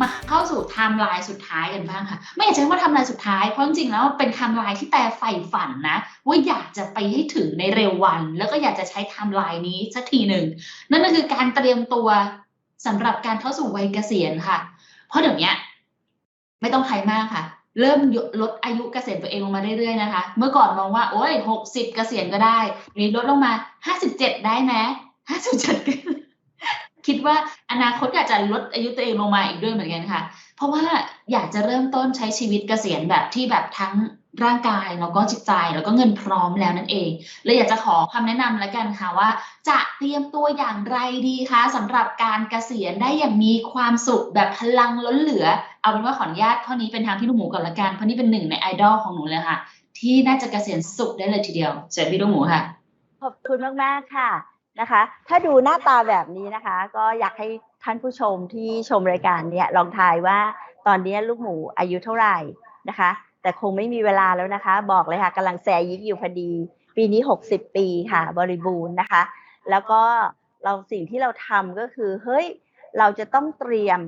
มาเข้าสู่ไทม์ไลน์สุดท้ายกันบ้างค่ะ ไม่อยากจะเรียกว่าไทม์ไลน์สุดท้ายเพราะจริงๆแล้วเป็นไทม์ไลน์ที่แต่ใฝ่ฝันนะ ว่าอยากจะไปให้ถึงในเร็ววัน แล้วก็อยากจะใช้ไทม์ไลน์นี้สักทีหนึ่งนั่นก็คือการเตรียมตัวสำหรับการเข้าสู่วัยเกษียณค่ะ เพราะเดี๋ยวนี้ไม่ต้องใครมากค่ะ เริ่มลดอายุเกษียณตัวเองลงมาเรื่อยๆนะคะ เมื่อก่อนมองว่าโอ้ยหกสิบเกษียณก็ได้นี้ลดลงมาห้าสิบเจ็ดได้ไหมห้าสิบเจ็ด คิดว่าอนาคตอาจจะลดอายุตัวเองลงมาอีกด้วยเหมือนกันค่ะ เพราะว่าอยากจะเริ่มต้นใช้ชีวิตเกษียณแบบที่แบบทั้งร่างกายแล้วก็จิตใจแล้วก็เงินพร้อมแล้วนั่นเองเลยอยากจะขอคำแนะนำแล้วกันค่ะว่า จะเตรียมตัวอย่างไรดีคะสำหรับการเกษียณได้อย่างมีความสุขแบบพลังล้นเหลือ เอาเป็นว่าขออนุญาตข้อนี้เป็นทางพี่ลูกหมูก่อนละกันเพราะนี่เป็นหนึ่งในไอดอลของหนูเลยค่ะ ที่น่าจะเกษียณสุขได้เลยทีเดียวเชิญพี่ลูกหมูค่ะ ขอบคุณมากๆค่ะ นะคะ ถ้าดูหน้าตาแบบนี้นะคะ ก็อยากให้ท่านผู้ชมที่ชมรายการเนี่ยลองทายว่าตอนนี้ลูกหมูอายุเท่าไหร่นะคะ แต่คงไม่มีเวลาแล้วนะคะ บอกเลยค่ะกำลังแซยิกอยู่พอดี ปีนี้ 60 ปีค่ะ บริบูรณ์นะคะ แล้วก็เราสิ่งที่เราทำก็คือเฮ้ยเราจะต้องเตรียม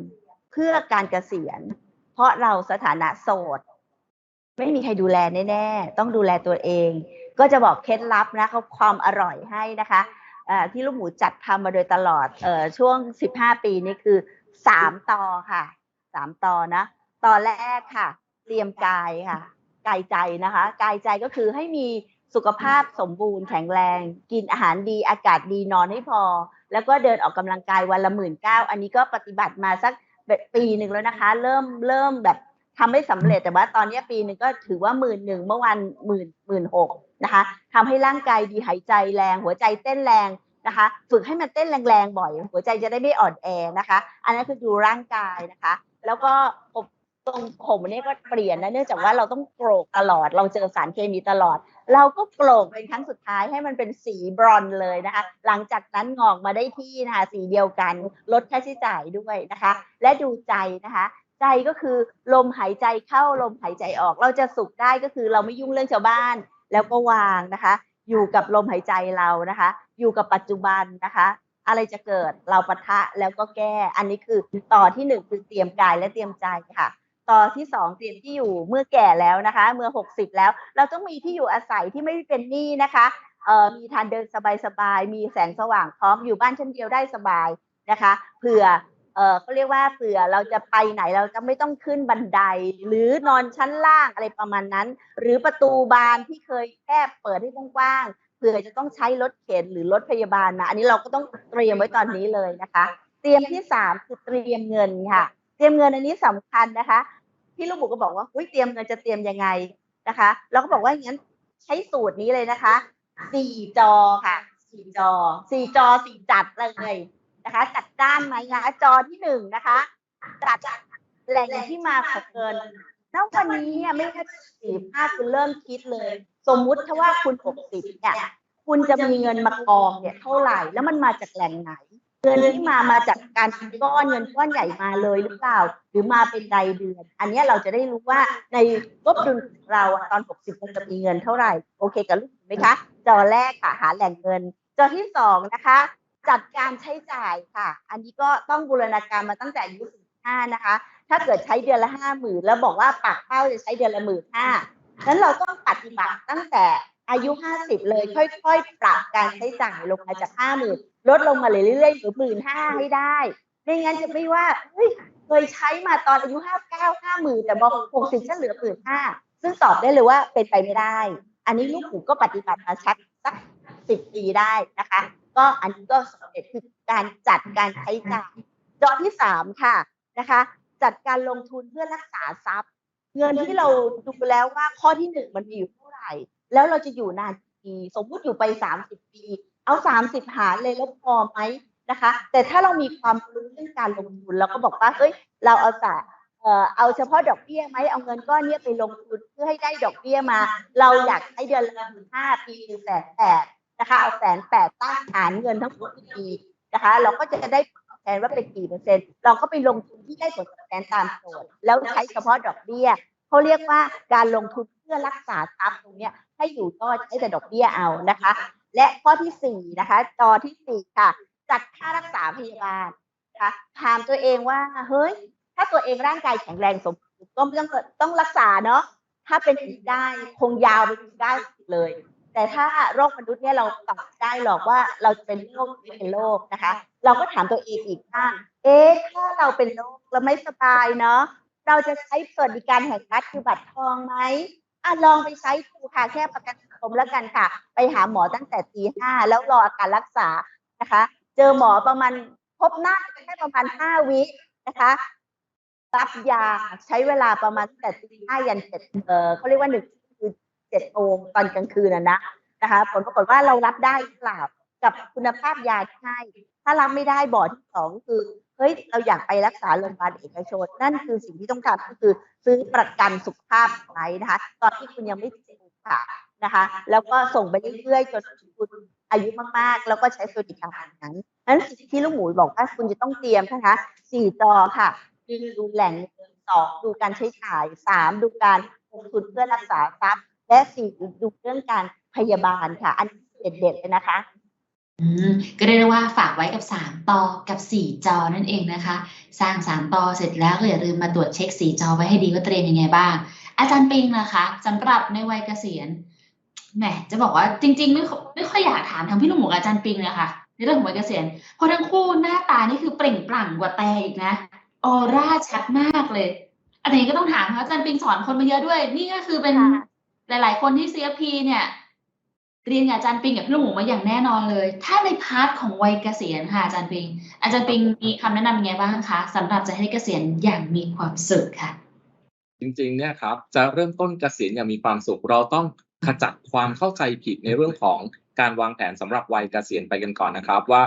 เพื่อการเกษียณ เพราะเราสถานะโสด ไม่มีใครดูแลแน่ ๆ ต้องดูแลตัวเอง ก็จะบอกเคล็ดลับนะเขาความอร่อยให้นะคะ ที่ลูกหมูจัดทำมาโดยตลอดเอ่อช่วง 15 ปีนี้คือ 3 ต่อค่ะ 3 ต่อนะต่อแรกค่ะ เตรียมกายค่ะ กายใจนะคะ กายใจก็คือให้มีสุขภาพสมบูรณ์แข็งแรง กินอาหารดีอากาศดีนอนให้พอ แล้วก็เดินออกกำลังกายวันละหมื่นเก้าอันนี้ก็ปฏิบัติมาสักปีหนึ่งแล้วนะคะ เริ่มเริ่มแบบ ทำไม่สำเร็จแต่ว่าตอนนี้ปีหนึ่งก็ถือว่าหมื่นหนึ่งเมื่อวันหมื่นหมื่นหกนะคะทำให้ร่างกายดีหายใจแรง หัวใจเต้นแรงนะคะ ฝึกให้มันเต้นแรงๆบ่อย หัวใจจะได้ไม่อ่อนแอนะคะ อันนั้นคือดูร่างกายนะคะ แล้วก็ผมตรงผมเนี่ยก็เปลี่ยนนะเนื่องจากว่าเราต้องโกรกตลอด เราเจอสารเคมีตลอด เราก็โกรกเป็นครั้งสุดท้ายให้มันเป็นสีบรอนเลยนะคะ หลังจากนั้นงอกมาได้ที่นะคะสีเดียวกันลดค่าใช้จ่ายด้วยนะคะ และดูใจนะคะ ใจก็คือลมหายใจเข้าลมหายใจออก เราจะสุขได้ก็คือเราไม่ยุ่งเรื่องชาวบ้าน แล้วก็วางนะคะ อยู่กับลมหายใจเรานะคะ อยู่กับปัจจุบันนะคะ อะไรจะเกิดเราปะทะแล้วก็แก้ อันนี้คือต่อที่หนึ่งคือเตรียมกายและเตรียมใจค่ะ ต่อที่สองเตรียมที่อยู่เมื่อแก่แล้วนะคะ เมื่อหกสิบแล้ว เราต้องมีที่อยู่อาศัยที่ไม่เป็นหนี้นะคะเอ่อมีทางเดินสบายๆ มีแสงสว่างพร้อมอยู่บ้านชั้นเดียวได้สบายนะคะ เผื่อ เออเขาเรียกว่าเผื่อเราจะไปไหนเราจะไม่ต้องขึ้นบันได หรือนอนชั้นล่างอะไรประมาณนั้น หรือประตูบานที่เคยแคบเปิดให้กว้างๆเผื่อจะต้องใช้รถเข็นหรือรถพยาบาลมาอันนี้เราก็ต้องเตรียมไว้ตอนนี้เลยนะคะ เตรียมที่สามคือเตรียมเงินค่ะ เตรียมเงินอันนี้สำคัญนะคะพี่ลูกหมูก็บอกว่าอุ้ยเตรียมเงินจะเตรียมยังไงนะคะ เราก็บอกว่าอย่างนั้นใช้สูตรนี้เลยนะคะสี่จอค่ะสี่จอสี่จอสี่จัดเลย นะคะ จัดด้านไหมคะจอที่หนึ่งนะคะจัดแหล่งที่มาของเงินณวันนี้เนี่ยไม่ใช่สี่ห้าคุณเริ่มคิดเลย สมมุติถ้าว่าคุณหกสิบเนี่ยคุณจะมีเงินมากองเนี่ยเท่าไหร่แล้วมันมาจากแหล่งไหนเงินที่มามาจากการก้อนเงินก้อนใหญ่มาเลยหรือเปล่า หรือมาเป็นรายเดือน อันนี้เราจะได้รู้ว่าในงบดุลของเราอะตอน 60มันจะมีเงินเท่าไหร่ โอเคกับลูกไหมคะ จอแรกค่ะหาแหล่งเงิน จอที่สองนะคะ จัดการใช้จ่ายค่ะ อันนี้ก็ต้องบูรณาการมาตั้งแต่อายุ15นะคะ ถ้าเกิดใช้เดือนละห้าหมื่นแล้วบอกว่าปักเป้าจะใช้เดือนละหมื่นห้านั้นเราต้องปฏิบัติตั้งแต่อายุห้าสิบเลยค่อยๆ ปรับการใช้จ่ายลงมาจากห้าหมื่นลดลงมาเรื่อยๆหรือหมื่นห้าให้ได้ ไม่งั้นจะไม่ว่าเฮ้ยเคยใช้มาตอนอายุห้าเก้าห้าหมื่นแต่พอหกสิบฉันเหลือหมื่นห้าซึ่งตอบได้เลยว่าเป็นไปไม่ได้ อันนี้ลูกหมูก็ปฏิบัติมาชักสักสิบปีได้นะคะ ก็อันนี้ก็สำเร็จคือการจัดการใช้จ่ายจอที่สามค่ะนะคะ จัดการลงทุนเพื่อรักษาทรัพย์ เงินที่เราดูแล้วว่าข้อที่หนึ่งมันมีอยู่เท่าไหร่ แล้วเราจะอยู่นานกี่ปีสมมุติอยู่ไปสามสิบปี เอาสามสิบหารเลยแล้วพอไหมนะคะ แต่ถ้าเรามีความรู้เรื่องการลงทุนเราก็บอกว่าเฮ้ยเราเอาแต่เออเอาเฉพาะดอกเบี้ยไหมเอาเงินก้อนนี้ไปลงทุนเพื่อให้ได้ดอกเบี้ยมา เราอยากให้เดือนละหมื่นห้าปีหนึ่งแสนแปด นะคะเอาแสนแปดตั้งฐานเงินทั้งหมดที่ปีนะคะ เราก็จะได้ผลตอบแทนว่าเป็นกี่เปอร์เซ็นต์เราก็ไปลงทุนที่ได้ผลตอบแทนตามโจทย์แล้วใช้เฉพาะดอกเบี้ยเขาเรียกว่าการลงทุนเพื่อรักษาทรัพย์ตรงนี้ให้อยู่รอใช้แต่ดอกเบี้ยเอานะคะ และข้อที่สี่นะคะจอที่สี่ค่ะ จัดค่ารักษาพยาบาลนะคะถามตัวเองว่าเฮ้ย ถ้าตัวเองร่างกายแข็งแรงสมบูรณ์ก็ต้องต้องรักษาเนาะถ้าเป็นอีกได้คงยาวไปถึงได้เลย แต่ถ้าโรคมนุษย์เนี่ยเราตอบได้หรอกว่าเราจะเป็นโรคหรือไม่เป็นโรคนะคะ เราก็ถามตัวเองอีกว่าเอ๊ะถ้าเราเป็นโรคเราไม่สบายเนาะเราจะใช้สวัสดิการแห่งรัฐคือบัตรทองไหมอะลองไปใช้ดูค่ะแค่ประกันสังคมแล้วกันค่ะ ไปหาหมอตั้งแต่ตีห้าแล้วรออาการรักษานะคะ เจอหมอประมาณพบหน้าแค่ประมาณห้าวินะคะรับยาใช้เวลาประมาณตั้งแต่ตีห้ายันเจ็ดเออเขาเรียกว่าหนึ่งคือ เจ็ดโมงตอนกลางคืนนะนะนะคะ ผลปรากฏว่าเรารับได้หรือเปล่ากับคุณภาพยาที่ให้ถ้ารับไม่ได้บอร์ดที่สองคือเฮ้ยเราอยากไปรักษาโรงพยาบาลเอกชน นั่นคือสิ่งที่ต้องทำก็คือซื้อประกันสุขภาพไว้นะคะ ตอนที่คุณยังไม่เจ็บค่ะนะคะ แล้วก็ส่งไปเรื่อยๆจนคุณอายุมากๆ แล้วก็ใช้สวัสดิการนั้นนั้นสิ่งที่ลูกหมูบอกว่าคุณจะต้องเตรียมนะคะสี่จอค่ะคือดูแหล่งสองดูการใช้จ่ายสามดูการลงทุนเพื่อรักษาทรัพย์ และสี่ดูเรื่องการพยาบาลค่ะ อันนี้เด็ดๆเลยนะคะ อืมก็เรียกได้ว่าฝากไว้กับ3ต่อกับ4จอนั่นเองนะคะ สร้าง3ต่อเสร็จแล้วก็อย่าลืมมาตรวจเช็ค4จอไว้ให้ดีว่าเตรียมยังไงบ้าง อาจารย์ปิงนะคะสำหรับในวัยเกษียณแหมจะบอกว่าจริง ๆ ไม่ค่อยไม่ค่อยอยากถามทางพี่หนุ่มกับอาจารย์ปิงเลยค่ะในเรื่องของวัยเกษียณเพราะทั้งคู่หน้าตานี่คือเปล่งปลั่งกว่าแต่อีกนะออร่าชัดมากเลยอันนี้ก็ต้องถามค่ะอาจารย์ปิงสอนคนมาเยอะด้วย นี่ก็คือเป็นค่ะ หลาย ๆ คนที่ CFP เนี่ยเรียนกับอาจารย์ปิงกับพี่ลูกหมูมาอย่างแน่นอนเลย ถ้าในพาร์ทของวัยเกษียณค่ะอาจารย์ปิง อาจารย์ปิงมีคำแนะนำยังไงบ้างคะสำหรับจะให้เกษียณอย่างมีความสุขค่ะ จริงๆเนี่ยครับจะเริ่มต้นเกษียณอย่างมีความสุข เราต้องขจัดความเข้าใจผิดในเรื่องของการวางแผนสำหรับวัยเกษียณไปกันก่อนนะครับว่า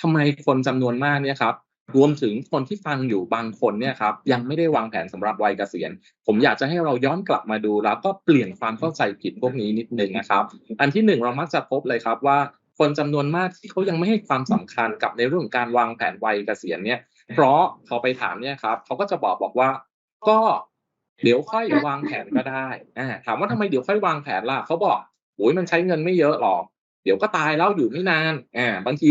ทำไมคนจำนวนมากเนี่ยครับ รวมถึงคนที่ฟังอยู่บางคนเนี่ยครับยังไม่ได้วางแผนสำหรับวัยเกษียณ ผมอยากจะให้เราย้อนกลับมาดู แล้วก็เปลี่ยนความเข้าใจผิดพวกนี้นิดนึงนะครับ อันที่หนึ่งเรามักจะพบเลยครับว่าคนจำนวนมากที่เขายังไม่ให้ความสำคัญกับในเรื่องการวางแผนวัยเกษียณเนี่ย เพราะพอไปถามเนี่ยครับเขาก็จะบอกบอกว่า ก็เดี๋ยวค่อยวางแผนก็ได้อ่าถามว่าทำไมเดี๋ยวค่อยวางแผนล่ะเขาบอกโอ้ยมันใช้เงินไม่เยอะหรอกเดี๋ยวก็ตายแล้วอยู่ไม่นานอ่าบางที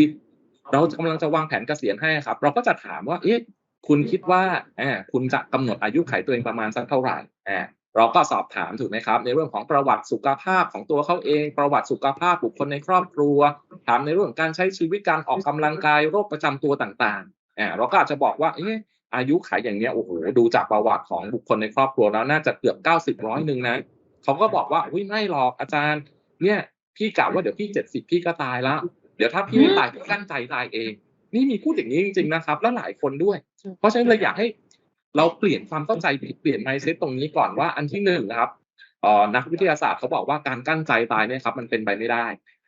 เรากำลังจะวางแผนเกษียณให้ครับ เราก็จะถามว่าเอ๊ะคุณคิดว่าอ่าคุณจะกำหนดอายุไขตัวเองประมาณสักเท่าไหร่อ่าเราก็สอบถามถูกไหมครับ ในเรื่องของประวัติสุขภาพของตัวเขาเอง ประวัติสุขภาพบุคคลในครอบครัว ถามในเรื่องการใช้ชีวิตการออกกำลังกายโรคประจำตัวต่างๆอ่าเราก็อาจจะบอกว่าเอ๊ะอายุขัยอย่างเนี้ยโอ้โหดูจากประวัติของบุคคลในครอบครัวแล้วน่าจะเกือบเก้าสิบร้อยหนึ่งนะเขาก็บอกว่าอุ้ยไม่หรอกอาจารย์ เนี่ยพี่กะว่าเดี๋ยวพี่เจ็ดสิบพี่ก็ตายแล้ว เดี๋ยวถ้าพี่ไม่ตายพี่กั้นใจตายเอง นี่มีพูดอย่างนี้จริงๆนะครับ แล้วหลายคนด้วย เพราะฉะนั้นเลยอยากให้เราเปลี่ยนความเข้าใจผิดเปลี่ยน mindset ตรงนี้ก่อนว่าอันที่หนึ่งนะครับเอ่อนักวิทยาศาสตร์เขาบอกว่าการกั้นใจตายเนี่ยครับ มันเป็นไปไม่ได้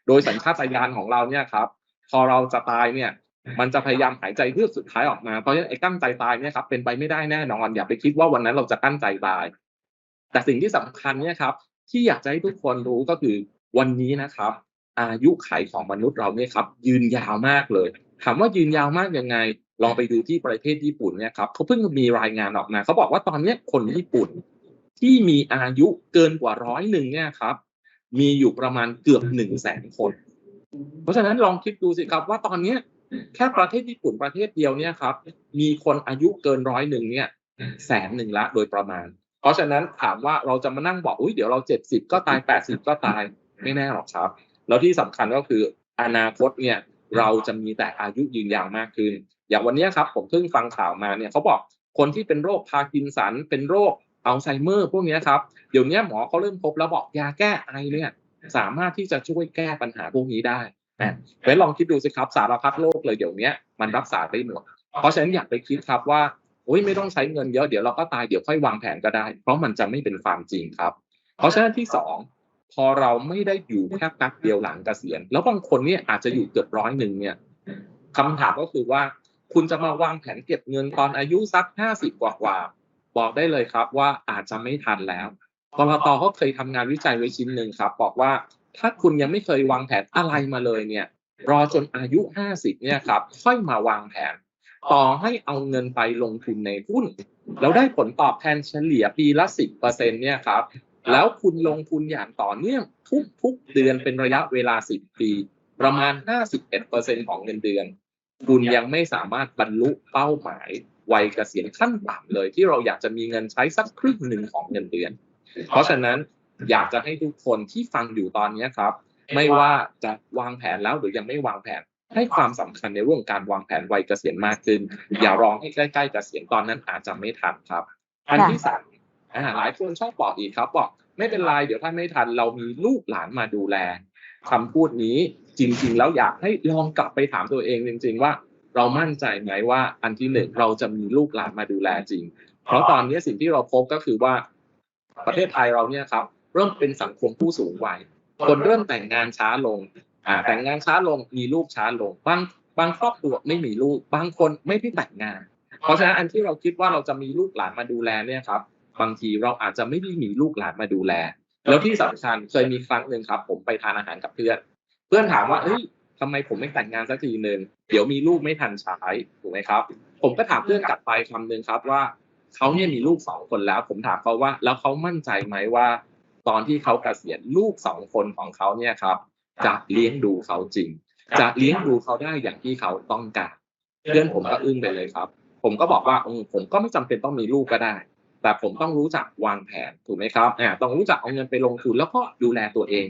โดยสัญชาตญาณของเราเนี่ยครับ พอเราจะตายเนี่ย มันจะพยายามหายใจเพื่อกสุดท้ายออกมาเพราะฉะนั้นไอ้กั้นใจตายเนี่ยครับเป็นไปไม่ได้แน่นอนอย่าไปคิดว่าวันนั้นเราจะกั้นใจตาย แต่สิ่งที่สำคัญเนี่ยครับ ที่อยากจะให้ทุกคนรู้ก็คือวันนี้นะครับ อายุไขของมนุษย์เราเนี่ยครับยืนยาวมากเลย ถามว่ายืนยาวมากยังไง ลองไปดูที่ประเทศญี่ปุ่นเนี่ยครับเขาเพิ่งมีรายงานออกมาเขาบอกว่าตอนนี้คนญี่ปุ่นที่มีอายุเกินกว่าร้อยหนึ่งเนี่ยครับ มีอยู่ประมาณเกือบหนึ่งแสนคน เพราะฉะนั้นลองคิดดูสิครับว่าตอนนี้แค่ประเทศญี่ปุ่นประเทศเดียวเนี่ยครับ มีคนอายุเกินร้อยหนึ่งเนี่ยแสนหนึ่งละโดยประมาณ เพราะฉะนั้นถามว่าเราจะมานั่งบอกอุ้ยเดี๋ยวเราเจ็ดสิบก็ตายแปดสิบก็ตายไม่แน่หรอกครับ แล้วที่สำคัญก็คืออนาคตเนี่ยเราจะมีแต่อายุยืนยาวมากขึ้น อย่างวันนี้ครับผมเพิ่งฟังข่าวมาเนี่ยเขาบอกคนที่เป็นโรคพาร์กินสันเป็นโรคอัลไซเมอร์พวกนี้ครับเดี๋ยวนี้หมอเขาเริ่มพบแล้วบอกยาแก้ไอเนี่ยสามารถที่จะช่วยแก้ปัญหาพวกนี้ได้นะไว้ลองคิดดูสิครับสารพัดโรคเลยเดี๋ยวนี้มันรักษาได้หมด เพราะฉะนั้นอยากไปคิดครับว่าโอ้ยไม่ต้องใช้เงินเยอะเดี๋ยวเราก็ตายเดี๋ยวค่อยวางแผนก็ได้ เพราะมันจะไม่เป็นความจริงครับ เพราะฉะนั้นที่สอง พอเราไม่ได้อยู่แค่แป๊บเดียวหลังเกษียณแล้วบางคนเนี่ยอาจจะอยู่เกือบร้อยหนึ่งเนี่ยคำถามก็คือว่า คุณจะมาวางแผนเก็บเงินตอนอายุสักห้าสิบกว่าๆบอกได้เลยครับว่าอาจจะไม่ทันแล้วกรตเขาเคยทำงานวิจัยไว้ชิ้นหนึ่งครับ บอกว่าถ้าคุณยังไม่เคยวางแผนอะไรมาเลยเนี่ย รอจนอายุห้าสิบเนี่ยครับ ค่อยมาวางแผน ต่อให้เอาเงินไปลงทุนในหุ้น แล้วได้ผลตอบแทนเฉลี่ยปีละสิบเปอร์เซ็นเนี่ยครับ แล้วคุณลงทุนอย่างต่อเนื่องทุกๆเดือนเป็นระยะเวลาสิบปี ประมาณห้าสิบเอ็ดเปอร์เซ็นของเงินเดือน คุณยังไม่สามารถบรรลุเป้าหมายวัยเกษียณขั้นต่ำเลย ที่เราอยากจะมีเงินใช้สักครึ่งหนึ่งของเงินเดือน เพราะฉะนั้นอยากจะให้ทุกคนที่ฟังอยู่ตอนนี้ครับ ไม่ว่าจะวางแผนแล้วหรือยังไม่วางแผนให้ความสำคัญในเรื่องการวางแผนวัยเกษียณมากขึ้น อย่ารอให้ใกล้ๆเกษียณตอนนั้นอาจจะไม่ทันครับ อันที่สาม อ่าหลายคนชอบบอกอีกครับบอกไม่เป็นไรเดี๋ยวถ้าไม่ทัน เรามีลูกหลานมาดูแลคำพูดนี้จริง ๆ แล้วอยากให้ลองกลับไปถามตัวเองจริง ๆ ว่า เรามั่นใจไหมว่าอันที่หนึ่งเราจะมีลูกหลานมาดูแลจริง เพราะตอนนี้สิ่งที่เราพบก็คือว่า ประเทศไทยเราเนี่ยครับ เริ่มเป็นสังคมผู้สูงวัยคนเริ่มแต่งงานช้าลงอ่าแต่งงานช้าลงมีลูกช้าลงบางบางครอบครัวไม่มีลูก บางคนไม่ได้แต่งงาน เพราะฉะนั้นอันที่เราคิดว่าเราจะมีลูกหลานมาดูแลเนี่ยครับ บางทีเราอาจจะไม่ได้มีลูกหลานมาดูแล แล้วที่สำคัญเคยมีครั้งหนึ่งครับ ผมไปทานอาหารกับเพื่อน เพื่อนถามว่าเฮ้ยทำไมผมไม่แต่งงานสักทีหนึ่งเดี๋ยวมีลูกไม่ทันใช้ถูกไหมครับ ผมก็ถามเพื่อนกลับไปคำหนึ่งครับว่าเขาเนี่ยมีลูกสองคนแล้ว ผมถามเขาว่า แล้วเขามั่นใจไหมว่า ตอนที่เขาเกษียณลูกสองคนของเขาเนี่ยครับจะเลี้ยงดูเขาจริง จะเลี้ยงดูเขาได้อย่างที่เขาต้องการเพื่อนผมก็อึ้งไปเลยครับ ผมก็บอกว่าอืมผมก็ไม่จำเป็นต้องมีลูกก็ได้ แต่ผมต้องรู้จักวางแผนถูกไหมครับอ่าต้องรู้จักเอาเงินไปลงทุนแล้วก็ดูแลตัวเอง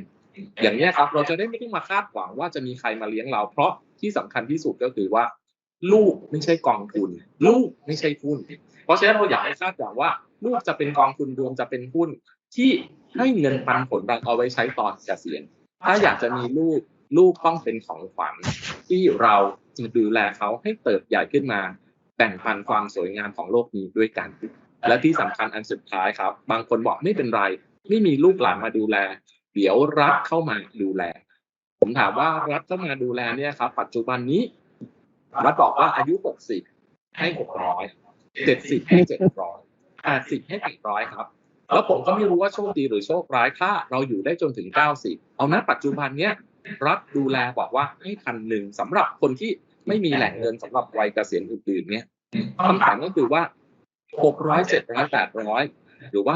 อย่างนี้ยครับ เราจะได้ไม่ต้องมาคาดหวังว่าจะมีใครมาเลี้ยงเรา เพราะที่สำคัญที่สุดก็คือว่า ลูกไม่ใช่กองทุน ลูกไม่ใช่หุ้น เพราะฉะนั้นเราอยากให้คาดหวังว่า ลูกจะเป็นกองทุนรวมจะเป็นหุ้นที่ให้เงินปันผลเราเอาไว้ใช้ตอนเกษียณถ้าอยากจะมีลูกลูกต้องเป็นของขวัญที่เราจะดูแลเขาให้เติบใหญ่ขึ้นมาแบ่งปันความสวยงามของโลกนี้ด้วยกัน และที่สำคัญอันสุดท้ายครับ บางคนบอกไม่เป็นไร ไม่มีลูกหลานมาดูแล เดี๋ยวรัฐเข้ามาดูแล ผมถามว่ารัฐเข้ามาดูแลเนี่ยครับ ปัจจุบันนี้รัฐบอกว่าอายุ60ให้600 70ให้700 80ให้800ครับ แล้วผมก็ไม่รู้ว่าโชคดีหรือโชคร้ายถ้าเราอยู่ได้จนถึง90เอานะปัจจุบันเนี้ยรัฐดูแลบอกว่าให้พันหนึ่งสำหรับคนที่ไม่มีแหล่งเงินสำหรับวัยเกษียณอื่นๆเนี่ยคำถามก็คือว่า 600 700 800หรือว่า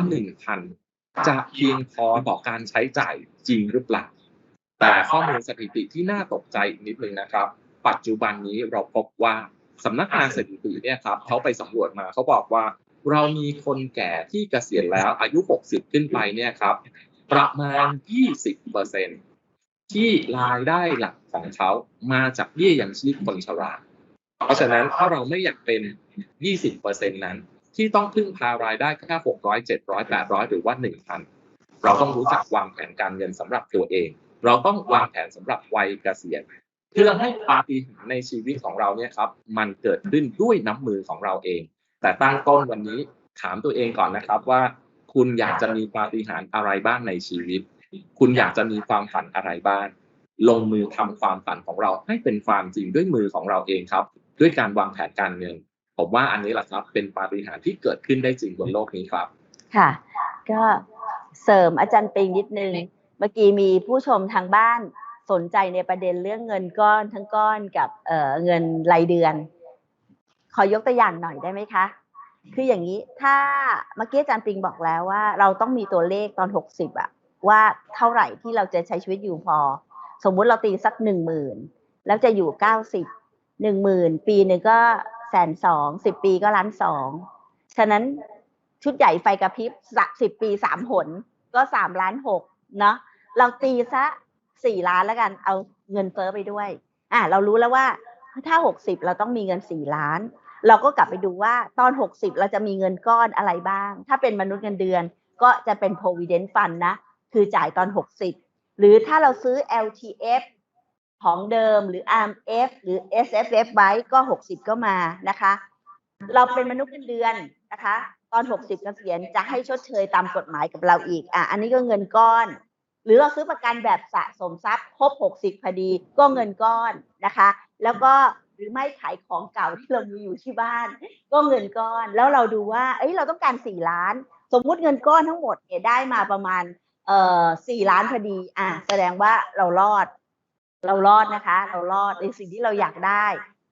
1,000จะเพียงพอต่อการใช้จ่ายจริงหรือเปล่า แต่ข้อมูลสถิติที่น่าตกใจนิดนึงนะครับ ปัจจุบันนี้เราพบว่าสำนักงานสถิติเนี่ยครับเขาไปสำรวจมาเขาบอกว่า เรามีคนแก่ที่เกษียณแล้วอายุ 60 ขึ้นไปเนี่ยครับ ประมาณ 20เปอร์เซ็นที่รายได้หลักของเขามาจากเบี้ยยังชีพคนชรา เพราะฉะนั้นถ้าเราไม่อยากเป็น 20เปอร์เซ็นนั้น ที่ต้องพึ่งพารายได้แค่600 700 800หรือว่า1,000เราต้องรู้จักวางแผนการเงินสำหรับตัวเอง เราต้องวางแผนสำหรับวัยเกษียณเพื่อให้ปาฏิหาริย์ในชีวิตของเราเนี่ยครับมันเกิดขึ้นด้วยน้ำมือของเราเอง แต่ตั้งต้นวันนี้ถามตัวเองก่อนนะครับว่า คุณอยากจะมีปาฏิหาริย์อะไรบ้างในชีวิต คุณอยากจะมีความฝันอะไรบ้างลงมือทำความฝันของเราให้เป็นความจริงด้วยมือของเราเองครับ ด้วยการวางแผนการเงิน ผมว่าอันนี้แหละครับเป็นปาฏิหาริย์ที่เกิดขึ้นได้จริงบนโลกนี้ครับ ค่ะ ก็เสริมอาจารย์ปิงนิดนึงเมื่อกี้มีผู้ชมทางบ้านสนใจในประเด็นเรื่องเงินก้อนทั้งก้อนกับเเงินรายเดือน ขอยกตัวอย่างหน่อยได้ไหมคะ คืออย่างนี้ถ้าเมื่อกี้อาจารย์ปิงบอกแล้วว่า เราต้องมีตัวเลขตอน 60อะว่าเท่าไหร่ที่เราจะใช้ชีวิตอยู่พอ สมมุติเราตีสักหนึ่งหมื่นแล้วจะอยู่90หนึ่งหมื่นปีหนึ่งก็ แสนสองสิบปีก็ล้านสองฉะนั้นชุดใหญ่ไฟกระพริบสิบปีสามหนก็สามล้านหกเนาะเราตีซะสี่ล้านแล้วกันเอาเงินเฟ้อไปด้วย อะเรารู้แล้วว่าถ้าหกสิบเราต้องมีเงินสี่ล้าน เราก็กลับไปดูว่าตอนหกสิบเราจะมีเงินก้อนอะไรบ้าง ถ้าเป็นมนุษย์เงินเดือนก็จะเป็น provident fund นะ คือจ่ายตอนหกสิบหรือถ้าเราซื้อ LTF ของเดิมหรือ RMF หรือ SFF ไว้ก็หกสิบก็มานะคะ เราเป็นมนุษย์เงินเดือนนะคะ ตอน 60เกษียณจะให้ชดเชยตามกฎหมายกับเราอีกอะอันนี้ก็เงินก้อน หรือเราซื้อประกันแบบสะสมทรัพย์ครบ 60พอดีก็เงินก้อนนะคะ แล้วก็หรือไม่ขายของเก่าที่เรามีอยู่ที่บ้าน ก็เงินก้อนแล้วเราดูว่าเอ้ยเราต้องการ 4 ล้าน สมมุติเงินก้อนทั้งหมดเนี่ยได้มาประมาณเอ่อ4ล้านพอดีอะแสดงว่าเรารอด เรารอดนะคะ เรารอดในสิ่งที่เราอยากได้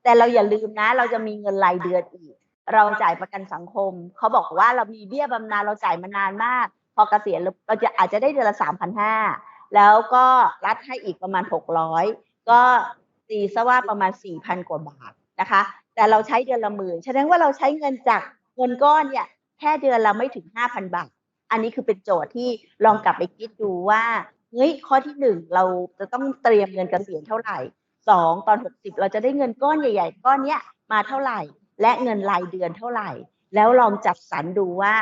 แต่เราอย่าลืมนะ เราจะมีเงินรายเดือนอีก เราจ่ายประกันสังคม เขาบอกว่าเรามีเบี้ยบำนาญเราจ่ายมานานมาก พอเกษียณเราจะอาจจะได้เดือนละสามพันห้าแล้วก็รัฐให้อีกประมาณหกร้อยก็ตีซะว่าประมาณสี่พันกว่าบาทนะคะ แต่เราใช้เดือนละหมื่นแสดงว่าเราใช้เงินจากเงินก้อนเนี่ยแค่เดือนละไม่ถึง5,000บาท อันนี้คือเป็นโจทย์ที่ลองกลับไปคิดดูว่า เฮ้ยข้อที่หนึ่งเราจะต้องเตรียมเงินเกษียณเท่าไหร่สองตอนหกสิบเราจะได้เงินก้อนใหญ่ ๆ ก้อนเนี้ยมาเท่าไหร่ และเงินรายเดือนเท่าไหร่ แล้วลองจัดสรรดูว่า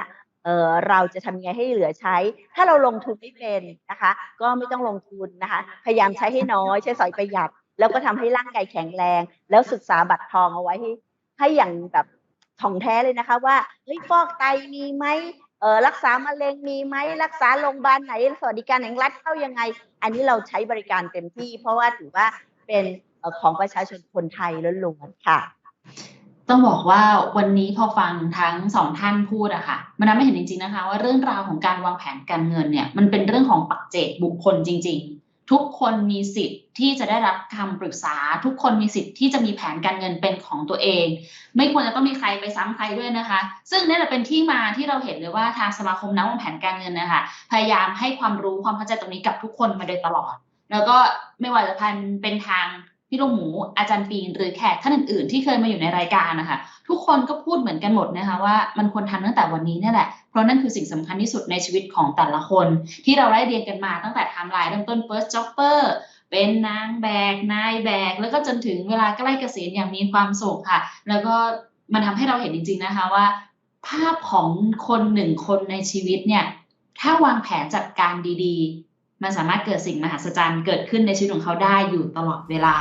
เออเราจะทำยังไงให้เหลือใช้ ถ้าเราลงทุนไม่เป็นนะคะ ก็ไม่ต้องลงทุนนะคะ พยายามใช้ให้น้อยใช้สอยประหยัด แล้วก็ทำให้ร่างกายแข็งแรง แล้วศึกษาบัตรทองเอาไว้ให้ให้อย่างแบบท่องแท้เลยนะคะ ว่าเฮ้ยฟอกไตมีไหม เออรักษามะเร็งมีไหมรักษาโรงพยาบาลไหนสวัสดิการแห่งรัฐเข้ายังไง อันนี้เราใช้บริการเต็มที่ เพราะว่าถือว่าเป็นของประชาชนคนไทยล้วนๆค่ะ ต้องบอกว่าวันนี้พอฟังทั้งสองท่านพูดอะค่ะ มันทำให้เห็นจริง ๆนะคะ ว่าเรื่องราวของการวางแผนการเงินเนี่ยมันเป็นเรื่องของปัจเจกบุคคลจริง ๆ ทุกคนมีสิทธิ์ที่จะได้รับคำปรึกษา ทุกคนมีสิทธิ์ที่จะมีแผนการเงินเป็นของตัวเอง ไม่ควรจะต้องมีใครไปซ้ำใครด้วยนะคะ ซึ่งนี่แหละเป็นที่มาที่เราเห็นเลยว่าทางสมาคมนักวางแผนการเงินนะคะพยายามให้ความรู้ความเข้าใจตรงนี้กับทุกคนมาโดยตลอด แล้วก็ไม่ว่าจะพันเป็นทาง พี่ลูกหมูอาจารย์ปีนหรือแขกท่านอื่นๆ ที่เคยมาอยู่ในรายการนะคะทุกคนก็พูดเหมือนกันหมดนะคะว่ามันควรทำตั้งแต่วันนี้นี่แหละ เพราะนั่นคือสิ่งสำคัญที่สุดในชีวิตของแต่ละคน ที่เราได้เรียนกันมาตั้งแต่ไทม์ไลน์เริ่มต้น first jobber เป็นนางแบก นายแบก แล้วก็จนถึงเวลาใกล้เกษียณอย่างมีความสุขค่ะ แล้วก็มันทำให้เราเห็นจริง ๆนะคะว่า ภาพของคนหนึ่งคนในชีวิตเนี่ยถ้าวางแผนจัดการดีๆ มันสามารถเกิดสิ่งมหัศจรรย์เกิดขึ้นในชีวิตของเขาได้อยู่ตลอดเวลา